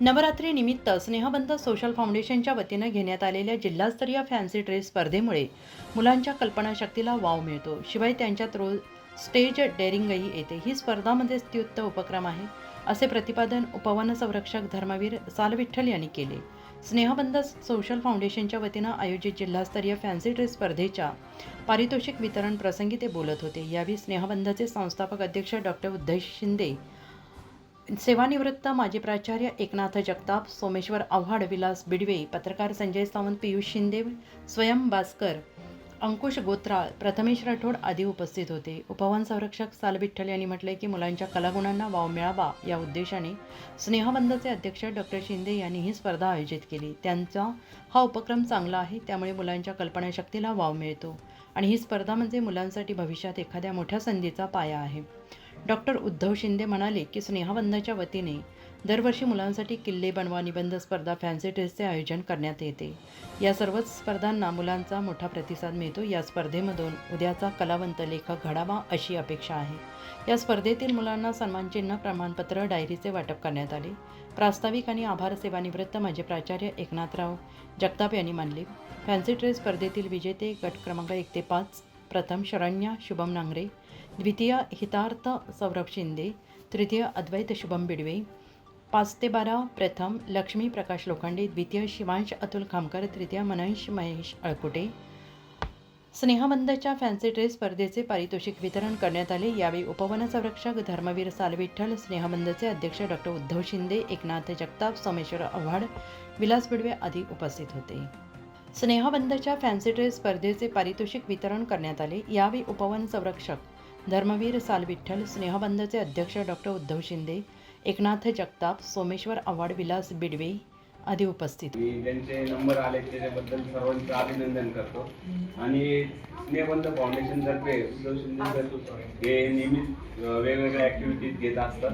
नवरात्रीनिमित्त स्नेहबंध social फाउंडेशनच्या वतीनं घेण्यात आलेल्या जिल्हास्तरीय फॅन्सी ड्रेस स्पर्धेमुळे मुलांच्या कल्पनाशक्तीला वाव मिळतो. शिवाय त्यांच्यात रोज स्टेज डेअरिंगही येते. ही स्पर्धामध्ये अत्युत्त उपक्रम आहे असे प्रतिपादन उपवन संरक्षक धर्मवीर सालविठ्ठल यांनी केले. स्नेहबंध सोशल फाउंडेशनच्या वतीनं आयोजित जिल्हास्तरीय फॅन्सी ड्रेस स्पर्धेच्या पारितोषिक वितरण प्रसंगी ते बोलत होते. यावेळी स्नेहबंधचे संस्थापक अध्यक्ष डॉक्टर उद्धव शिंदे सेवानिवृत्त माजी प्राचार्य एकनाथ जगताप सोमेश्वर आव्हाड विलास बिडवे पत्रकार संजय सावंत पियुष शिंदे स्वयं भास्कर अंकुश गोत्राळ प्रथमेश राठोड आदी उपस्थित होते. उपवन संरक्षक साल विठ्ठल यांनी म्हटले की मुलांच्या कलागुणांना वाव मिळावा या उद्देशाने स्नेहबंधचे अध्यक्ष डॉक्टर शिंदे यांनी ही स्पर्धा आयोजित केली. त्यांचा हा उपक्रम चांगला आहे त्यामुळे मुलांच्या कल्पनाशक्तीला वाव मिळतो. आणि ही स्पर्धा म्हणजे मुलांसाठी भविष्यात एखाद्या मोठ्या संधीचा पाया आहे. डॉक्टर उद्धव शिंदे म्हणाले की स्नेहबंधच्या वतीने दरवर्षी मुलांसाठी किल्ले बनवा निबंध स्पर्धा फॅन्सी ड्रेसचे आयोजन करण्यात येते. या सर्वच स्पर्धांना मुलांचा मोठा प्रतिसाद मिळतो. या स्पर्धेमधून उद्याचा कलावंत लेखक घडावा अशी अपेक्षा आहे. या स्पर्धेतील मुलांना सन्मानचिन्ह प्रमाणपत्र डायरीचे वाटप करण्यात आले. प्रास्ताविक आणि आभार सेवानिवृत्त माझे प्राचार्य एकनाथराव जगताप यांनी मानले. फॅन्सी ड्रेस स्पर्धेतील विजेते गट क्रमांक एक ते पाच प्रथम शरण्या शुभम नांगरे द्वितीय हितार्थ सौरभ शिंदे तृतीय अद्वैत शुभम बिडवे पाच ते बारा प्रथम लक्ष्मी प्रकाश लोखंडे द्वितीय शिवांश अतुल खामकर तृतीय मनंश महेश अळकुटे स्नेहबंधच्या फॅन्सी ड्रेस स्पर्धेचे पारितोषिक वितरण करण्यात आले यावेळी उपवन संरक्षक धर्मवीर सालविठ्ठल स्नेहबंधचे अध्यक्ष डॉक्टर उद्धव शिंदे एकनाथ जगताप सोमेश्वर आव्हाड विलास बिडवे आदी उपस्थित होते स्नेहबंधच्या फॅन्सी ड्रेस स्पर्धेचे पारितोषिक वितरण करण्यात आले यावेळी उपवन संरक्षक धर्मवीर सालविठ्ठल स्नेहबंधचे अध्यक्ष डॉक्टर उद्धव शिंदे एकनाथ जगताप सोमेश्वर आव्हाड विलास बिडवे आदी उपस्थित. मी ज्यांचे नंबर आले त्याच्याबद्दल सर्वांचं अभिनंदन करतो. आणि स्नेहबंध फाउंडेशनतर्फे उद्धव शिंदे सर हे नेहमीच वेगवेगळ्या ॲक्टिव्हिटीज घेत असतात.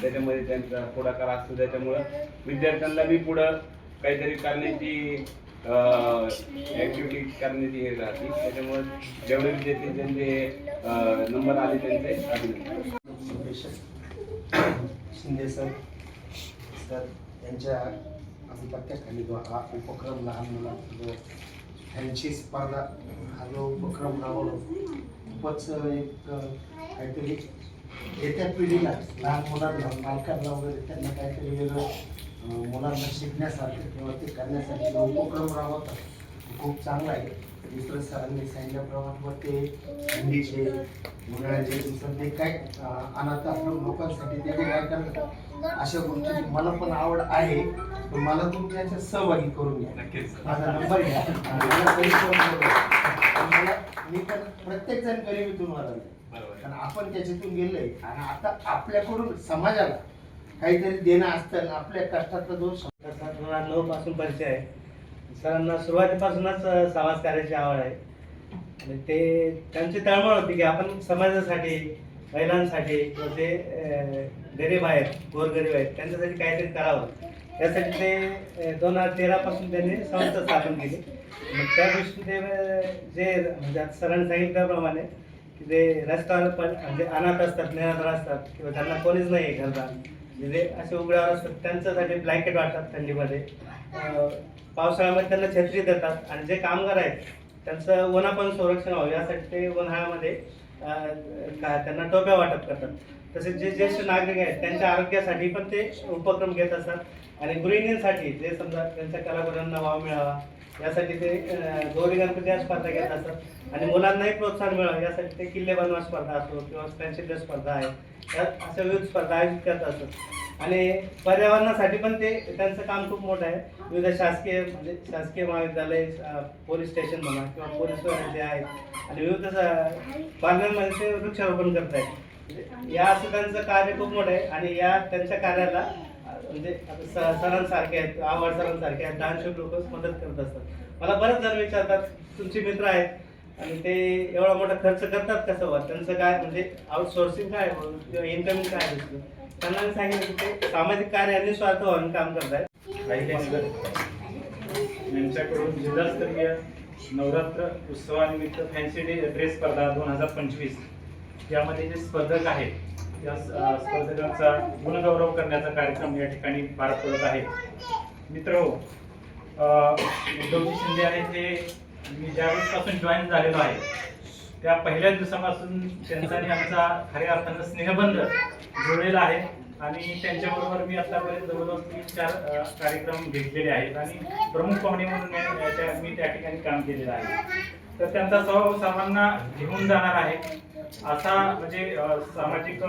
त्याच्यामध्ये त्यांचा पुढाकार असतो. त्याच्यामुळं विद्यार्थ्यांना बी पुढं काहीतरी करण्याची ऍक्टिव्हिटी करण्याची हे राहते. त्याच्यामुळे जेवढे विद्यार्थी त्यांचे नंबर आले त्यांचे अभिनंदन शिंदे सर सर यांच्या आधिपत्याखाली जो हा उपक्रम लहान मुलांचा जो फॅन्सी स्पर्धा हा जो उपक्रम राबवलो खूपच एक काहीतरी येत्या पिढीला लहान मुलांना मालकांना वगैरे त्यांना काहीतरी वेगळं मुलांना शिकण्यासारखं किंवा ते करण्यासाठी जो उपक्रम राबवतात तो खूप चांगला आहे. दुसरं सरांनी सांगितल्याप्रमाणे ते थंडीचे उन्हाळ्याचे दिवसात ते काय अनाथ आश्रम लोकांसाठी ते काय करतात अशा गोष्टीची मला पण आवड आहे. पण मला तुमच्या सहभागी करून घ्या. माझा नंबर घ्या. मला मी पण प्रत्येक जण गरिबीतून वाढवले बरोबर. कारण आपण त्याच्यातून गेलोय. आणि आता आपल्याकडून समाजाला काहीतरी देणं असतं आपल्या कष्टाचा दोष मला नऊ पासून परिचय आहे. सरांना सुरुवातीपासूनच समाज कार्याची आवड आहे. आणि ते त्यांची तळमळ होती की आपण समाजासाठी महिलांसाठी म्हणजे, किंवा जे गरीब आहेत गोरगरीब आहेत त्यांच्यासाठी काहीतरी करावं. त्यासाठी ते दोन हजार तेरापासून त्यांनी संस्था स्थापन केली. मग त्या दृष्टीने ते जे म्हणजे सरांनी सांगितल्याप्रमाणे की जे रस्त्यावर पण म्हणजे अनाथ असतात निराधार असतात किंवा त्यांना कोणीच नाही आहे घरदार. म्हणजे असे उघड्यावर असतात त्यांच्यासाठी ब्लँकेट वाटतात थंडीमध्ये. पावसाळ्यामध्ये त्यांना छत्री देतात आणि जे कामगार आहेत त्यांचं वनापण संरक्षण व्हावं यासाठी ते उन्हाळ्यामध्ये का- त्यांना टोप्या वाटप करतात. तसेच जे ज्येष्ठ नागरिक आहेत त्यांच्या आरोग्यासाठी पण ते उपक्रम घेत असतात. आणि गृहिणींसाठी जे समजा त्यांच्या कलागुणांना वाव मिळावा यासाठी ते गौरी गणपती या स्पर्धा घेत असतात. आणि मुलांनाही प्रोत्साहन मिळावं यासाठी ते किल्ले बनवा स्पर्धा असो किंवा स्पॅन्शिल स्पर्धा आहे. या अशा विविध स्पर्धा आयोजित करत असतात. आणि पर्यावरणासाठी पण ते त्यांचं काम खूप मोठं आहे. विविध शासकीय म्हणजे शासकीय महाविद्यालय पोलीस स्टेशन म्हणा किंवा पोलीस जे आहेत आणि विविध पार्लरमध्ये ते वृक्षारोपण करत आहेत. म्हणजे या असं त्यांचं कार्य खूप मोठं आहे आणि या त्यांच्या कार्याला म्हणजे आता सरांसारखे आहेत आव्हाड सरांसारखे आहेत दानशूर लोक मदत करत असतात. मला बरेच जण विचारतात तुमचे मित्र आहेत. आणि ते एवढा मोठा खर्च करतात कसं वा त्यांचं काय म्हणजे आउटसोर्सिंग काय आहे किंवा इन्कमिंग काय आहे त्यांना मी सांगितलं की ते सामाजिक कार्य आणि स्वार्थ म्हणून काम करतायत. काही यांच्याकडून जिल्हास्तरीय नवरात्र उत्सवानिमित्त फॅन्सी डे ड्रेस स्पर्धा दोन हजार पंचवीस यामध्ये जे स्पर्धक आहेत या स्पर्धकांचा गुणगौरव करण्याचा कार्यक्रम या ठिकाणी पार पडत आहे. मित्र हो, उद्धवजी शिंदे आहेत हे मी ज्यावेळेसपासून जॉईन झालेलो आहे त्या पहिल्या दिवसापासून त्यांचा आणि आमचा खऱ्या अर्थानं स्नेहबंध जुळलेला आहे आणि त्यांच्याबरोबर मी आतापर्यंत जवळजवळ तीन चार कार्यक्रम घेतलेले आहेत आणि प्रमुख पाहुणे म्हणून मी त्या- मी त्या ठिकाणी काम केलेलं आहे. तर त्यांचा स्वभाव सर्वांना घेऊन जाणार आहे. असा म्हणजे सामाजिक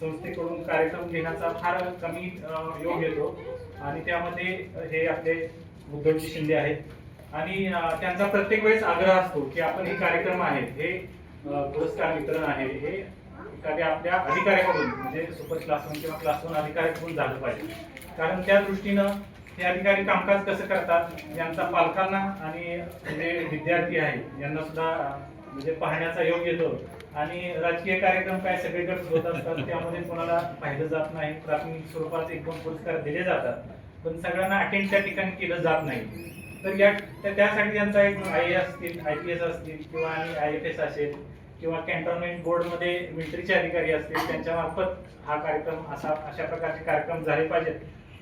संस्थेकडून कार्यक्रम घेण्याचा फार कमी योग येतो. आणि त्यामध्ये हे आपले उद्धवजी शिंदे आहेत. आणि त्यांचा प्रत्येक वेळेस आग्रह असतो की आपण हे कार्यक्रम आहेत हे पुरस्कार वितरण आहे हे एखाद्या आपल्या अधिकाऱ्याकडून म्हणजे सुपर क्लास वन किंवा क्लास वन अधिकाऱ्याकडून झालं पाहिजे. कारण त्या दृष्टीनं हे अधिकारी कामकाज कसं करतात यांचा पालकांना आणि जे विद्यार्थी आहे यांना सुद्धा म्हणजे पाहण्याचा योग येतो. आणि राजकीय कार्यक्रम काय सगळीकडे होत असतात त्यामध्ये कोणाला पाहिलं जात नाही. प्राथमिक स्वरूपात एक दोन पुरस्कार दिले जातात. पण सगळ्यांना अटेंड त्या ठिकाणी केलं जात नाही. तर या त्यासाठी त्यांचा एक आय ए असतील आय पी एस असतील किंवा आणि आय एफ एस असेल किंवा कॅन्टोन्मेंट बोर्डमध्ये मिलिटरीचे अधिकारी असतील त्यांच्या मार्फत हा कार्यक्रम असा अशा प्रकारचे कार्यक्रम झाले पाहिजेत.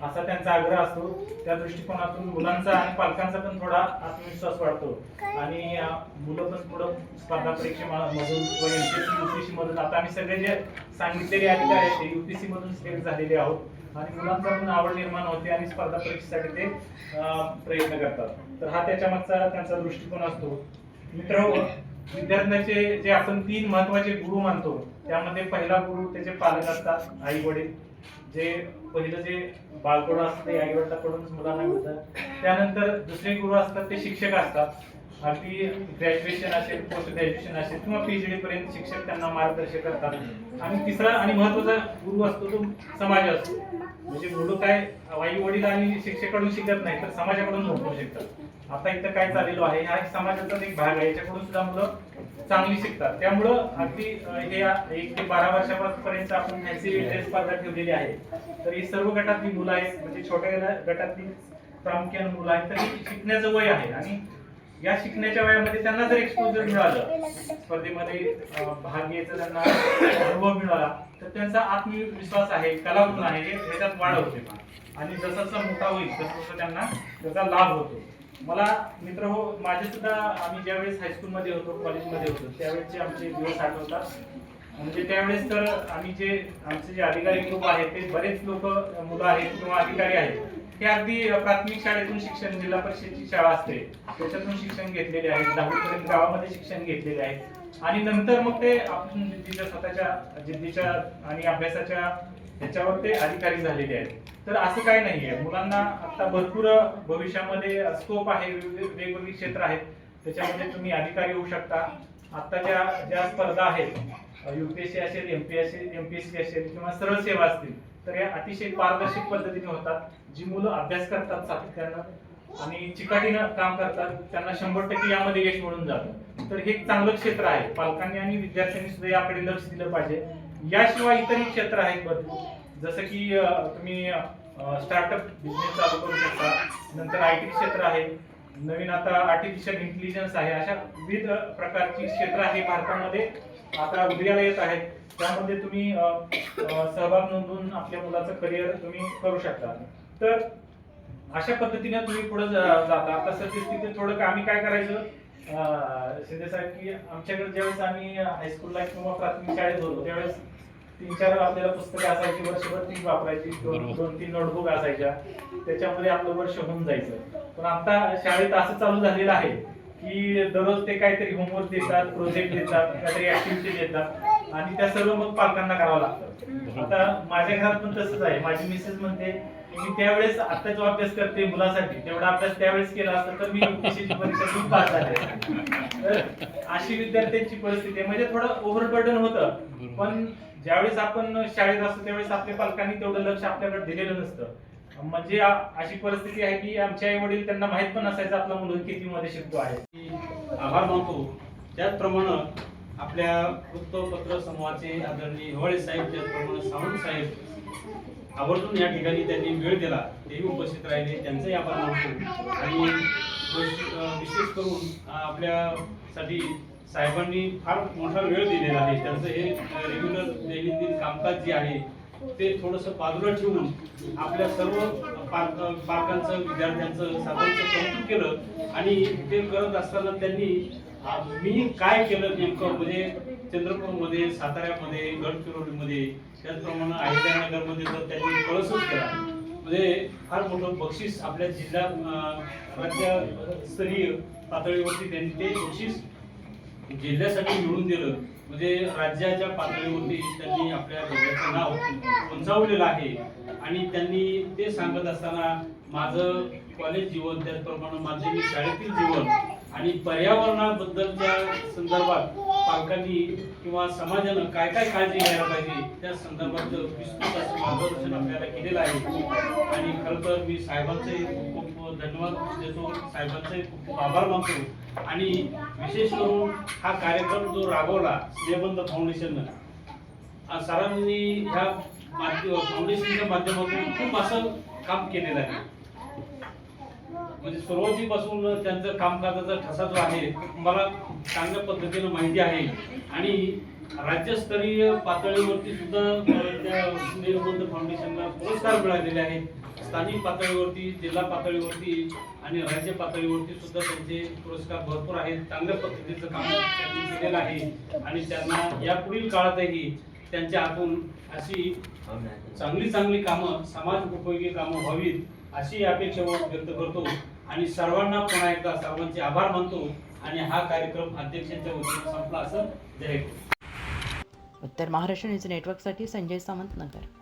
असा त्यांचा आग्रह असतो. त्या दृष्टिकोनातून मुलांचा आणि पालकांचा पण थोडा आत्मविश्वास वाढतो. आणि मुलं पण थोडं स्पर्धा परीक्षेमधून किंवा एमपीएससी युपीसी मधून आता आम्ही सगळे जे सांगितलेले अधिकारी आहेत ते युपीसी मधून सिलेक्ट झालेले आहोत. आणि मुलांचा पण आवड निर्माण होते आणि स्पर्धा परीक्षेसाठी ते प्रयत्न करतात. तर हा त्याच्यामागचा त्यांचा दृष्टिकोन असतो. मित्र विद्यार्थ्यांचे जे आपण तीन महत्त्वाचे गुरु मानतो त्यामध्ये पहिला गुरु त्याचे पालक असतात आई वडील जे पहिलं जे बालकोड असतं ते आईवडिलांकडूनच मुलांना मिळतं. त्यानंतर दुसरे गुरु असतात ते शिक्षक असतात. अगदी ग्रॅज्युएशन असेल पोस्ट ग्रॅज्युएशन असेल किंवा पीएचडी पर्यंत शिक्षक त्यांना मार्गदर्शन करतात. आणि तिसरा आणि महत्त्वाचा गुरु असतो तो समाज असतो. म्हणजे मुलं काय आई वडील आणि शिक्षकाकडून शिकत नाही तर समाजाकडून शिकतात. आता इथं काय चाललेलो आहे? हा समाजाचा समाजाचाच एक भाग आहे. याच्याकडून सुद्धा मुलं चांगली शिकतात. त्यामुळं अगदी हे एक ते बारा वर्षापर्यंत आपण फॅन्सी ड्रेस स्पर्धा ठेवलेली आहे. तर ही सर्व गटातली मुलं आहेत. म्हणजे छोट्या गटातली प्रामुख्याने मुलं आहेत. तर ही शिकण्याचं वय आहे. आणि या शिकण्याच्या वयामध्ये त्यांना जर एक्सपोजर मिळालं स्पर्धेमध्ये भाग घ्यायचा त्यांना अनुभव मिळाला तर त्यांचा आत्मविश्वास आहे कलागुण आहे हे ह्याच्यात वाढ होते. आणि जसं जसं मोठा होईल तसं तसं त्यांना त्याचा लाभ होतो. मला मित्र हो माझे सुद्धा आम्ही ज्यावेळेस हायस्कूलमध्ये होतो कॉलेजमध्ये होतो त्यावेळेसचे आमचे दिवस आठवतात. म्हणजे त्यावेळेस तर आम्ही जे आमचे जे अधिकारी ग्रुप आहेत ते बरेच लोक मुलं आहेत किंवा अधिकारी आहेत हे अगदी प्राथमिक शाळेतून शिक्षण जिल्हा परिषदेची शाळा असते. त्याच्यातून शिक्षण घेतलेले आहेत दहावीपर्यंत गावामध्ये शिक्षण घेतलेले आहे आणि नंतर मग ते आपण जिद्दीच्या स्वतःच्या जिद्दीच्या आणि अभ्यासाच्या ह्याच्यावर ते अधिकारी झालेले आहेत. तर असं काही नाहीये. मुलांना आता भरपूर भविष्यामध्ये स्कोप आहे. वेगवेगळे वेगवेगळी क्षेत्र आहेत. त्याच्यामध्ये तुम्ही अधिकारी होऊ शकता. आता ज्या ज्या स्पर्धा आहेत युपीएससी असेल एमपीएससी एमपीएससी असेल किंवा सरळ सेवा असतील तर या अतिशय पारदर्शक पद्धतीने होतात. जी मुलं अभ्यास करतात सातत्यानं आणि चिकाटीनं काम करतात त्यांना शंभर टक्के यामध्ये यश मिळून जातं. तर हे एक चांगलं क्षेत्र आहे. पालकांनी आणि विद्यार्थ्यांनी सुद्धा याकडे लक्ष दिलं पाहिजे. याशिवाय इतरही क्षेत्र आहेत भरपूर जसं की तुम्ही स्टार्टअप बिझनेस चालू करू शकता. नंतर आय टी क्षेत्र आहे. नवीन आता आर्टिफिशियल इंटेलिजन्स आहे. अशा विविध प्रकारची क्षेत्र आहे भारतामध्ये. आता उदयाला येत आहेत. त्यामध्ये तुम्ही सहभाग नोंदवून आपल्या मुलाचं करिअर तुम्ही करू शकता. तर अशा पद्धतीने तुम्ही पुढे जाता. आता सद्यस्थितीत थोडं का- आम्ही काय करायचं? शिंदे साहेब की आमच्याकडे ज्यावेळेस आम्ही हायस्कूलला किंवा प्राथमिक शाळेत होतो त्यावेळेस तीन चार आपल्याला पुस्तकं असायची वर्षभर ती वापरायची दोन दोन तीन नोटबुक असायच्या. त्याच्यामध्ये आपलं वर्ष होऊन जायचं. पण आता शाळेत असं चालू झालेलं आहे की दररोज ते काहीतरी होमवर्क देतात प्रोजेक्ट देतात काहीतरी ऍक्टिव्हिटी देतात आणि त्या सर्व मग पालकांना करावं लागतं. आता माझ्या घरात पण तसंच आहे. माझी मिसेस म्हणते की मी त्यावेळेस आता जो अभ्यास करते मुलासाठी. तेवढा अभ्यास त्यावेळेस केला असता तर मी परीक्षा देऊन पास झाले. तर अशी विद्यार्थ्यांची परिस्थिती आहे. म्हणजे थोडं ओव्हरबर्डन होतं. पण ज्यावेळेस आपण शाळेत असतो त्यावेळेस आपल्या पालकांनी तेवढं लक्ष आपल्याकडे दिलेलं नसतं. म्हणजे अशी परिस्थिती आहे की आमचे आई वडील त्यांना माहीत पण नसायचं आपला मुलगा किती मध्ये शिकतो आहे. आभार मानतो. त्याचप्रमाणे आपल्या वृत्तपत्र समूहाचे आदरणीय हिवाळे साहेब त्याचप्रमाणे सावंत साहेब आवर्जून या ठिकाणी त्यांनी वेळ दिला. तेही उपस्थित राहिले. त्यांचाही आभार मानतो. आणि विशेष करून आपल्यासाठी साहेबांनी फार मोठा वेळ दिलेला आहे. त्यांचं हे रेग्युलर दैनंदिन कामकाज जे आहे ते थोडंसं बाजूला ठेवून आपल्या सर्व पालक पालकांचं विद्यार्थ्यांचं साधारणचं कौतुक केलं आणि ते करत असताना त्यांनी मी काय केलं नेमकं? म्हणजे चंद्रपूरमध्ये साताऱ्यामध्ये गडचिरोलीमध्ये त्याचप्रमाणे अहिल्यानगरमध्ये तर त्यांनी कळसच केला. म्हणजे फार मोठं बक्षीस आपल्या जिल्हा राज्यस्तरीय पातळीवरती त्यांनी ते बक्षीस जिल्ह्यासाठी मिळून दिलं. म्हणजे राज्याच्या पातळीवरती त्यांनी आपल्या जिल्ह्याचं नाव उंचावलेलं आहे. आणि त्यांनी ते सांगत असताना माझं कॉलेज जीवन त्याचप्रमाणे माध्यमिक शाळेतील जीवन आणि पर्यावरणाबद्दलच्या संदर्भात पालकांनी किंवा समाजानं काय काय काळजी घ्यायला पाहिजे त्या संदर्भात विस्तृत असं मार्गदर्शन आपल्याला केलेलं आहे. आणि खरं तर मी साहेबांचे खूप खूप धन्यवाद देतो. साहेबांचे खूप खूप आभार मानतो. आणि विशेष करून हा कार्यक्रम जो राबवला स्नेहबंद फाउंडेशननं सरांनी ह्या माध्य फाउंडेशनच्या माध्यमातून खूप असं काम केलेलं आहे. म्हणजे सुरुवातीपासून त्यांचं कामकाजाचा ठसा जो आहे मला चांगल्या पद्धतीने माहिती आहे. आणि राज्यस्तरीय पातळीवरती सुद्धा अ, त्या फाउंडेशनला पुरस्कार मिळालेले आहेत. स्थानिक पातळीवरती जिल्हा पातळीवरती आणि राज्य पातळीवरती सुद्धा त्यांचे पुरस्कार भरपूर आहेत. चांगल्या पद्धतीचं काम त्यांनी केलेलं आहे. आणि त्यांना यापुढील काळातही त्यांच्या हातून अशी चांगली चांगली कामं समाज उपयोगी कामं व्हावीत. अशी अपेक्षा व्यक्त करतो. आणि सर्वांना पुन्हा एकदा सर्वांचे आभार मानतो. आणि हा कार्यक्रम अध्यक्षांच्या वतीने संपला असं जाहीर उत्तर महाराष्ट्र न्यूज नेटवर्कसाठी संजय सावंत नगर